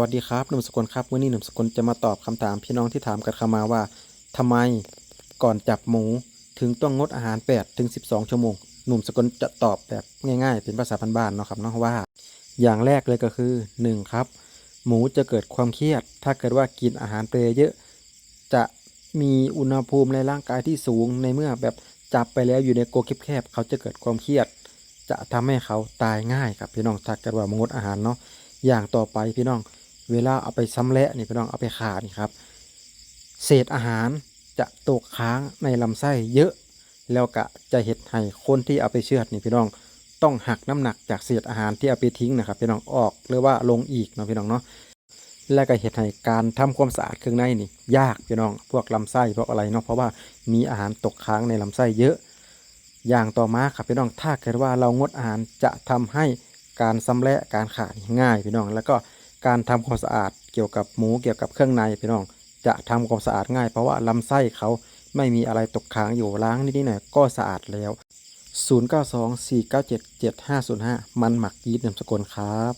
วัสดีครับหนุ่มสกุลครับวันนี้หนุ่มสกุลจะมาตอบคำถามพี่น้องที่ถามกันเข้ามาว่าทำไมก่อนจับหมูถึงต้องงดอาหาร8ถึง12 ชั่วโมง หนุ่มสกุลจะตอบแบบง่ายๆ เป็นภาษาบ้านๆเนาะครับเนาะว่า อย่างแรกเลยก็คือ 1 ครับ หมูจะเกิดความเครียด ถ้าเกิดว่ากินอาหารเปรยเยอะ จะมีอุณหภูมิในร่างกายที่สูงในเมื่อแบบจับไปแล้วอยู่ในโกรงแคบๆเขาจะเกิดความเครียด จะทำให้เขาตายง่ายครับพี่น้องถ้าเกิดว่ามงดอาหารเนาะอย่างต่อไปพี่น้อง เวลาเอาไปซ้ำและนี่พี่น้องเอาไปขานี่ครับ เศษอาหารจะตกค้างในลำไส้เยอะ แล้วก็จะเห็ดให้คนที่เอาไปเชือดนี่พี่น้องต้องหักน้ำหนักจากเศษอาหารที่เอาไปทิ้งนะครับพี่น้องออกหรือว่าลงอีกเนาะพี่น้องเนาะและก็เห็ดให้การทำความสะอาดเครื่องในนี่ยากพี่น้องพวกลำไส้พวกอะไรเนาะเพราะว่ามีอาหารตกค้างในลำไส้เยอะ อย่างต่อมาครับพี่น้องถ้าเกิดว่าเรางดอาหารจะทำให้การซ้ำและการขาดง่ายพี่น้อง แล้วก็ การทำความสะอาดเกี่ยวกับหมูเกี่ยวกับเครื่องในพี่น้อง จะทำความสะอาดง่ายเพราะว่าลำไส้เขาไม่มีอะไรตกค้างอยู่ล้างนิดๆหน่อยก็สะอาดแล้ว 0924977505 มันหมักยีสต์นามสกุลครับ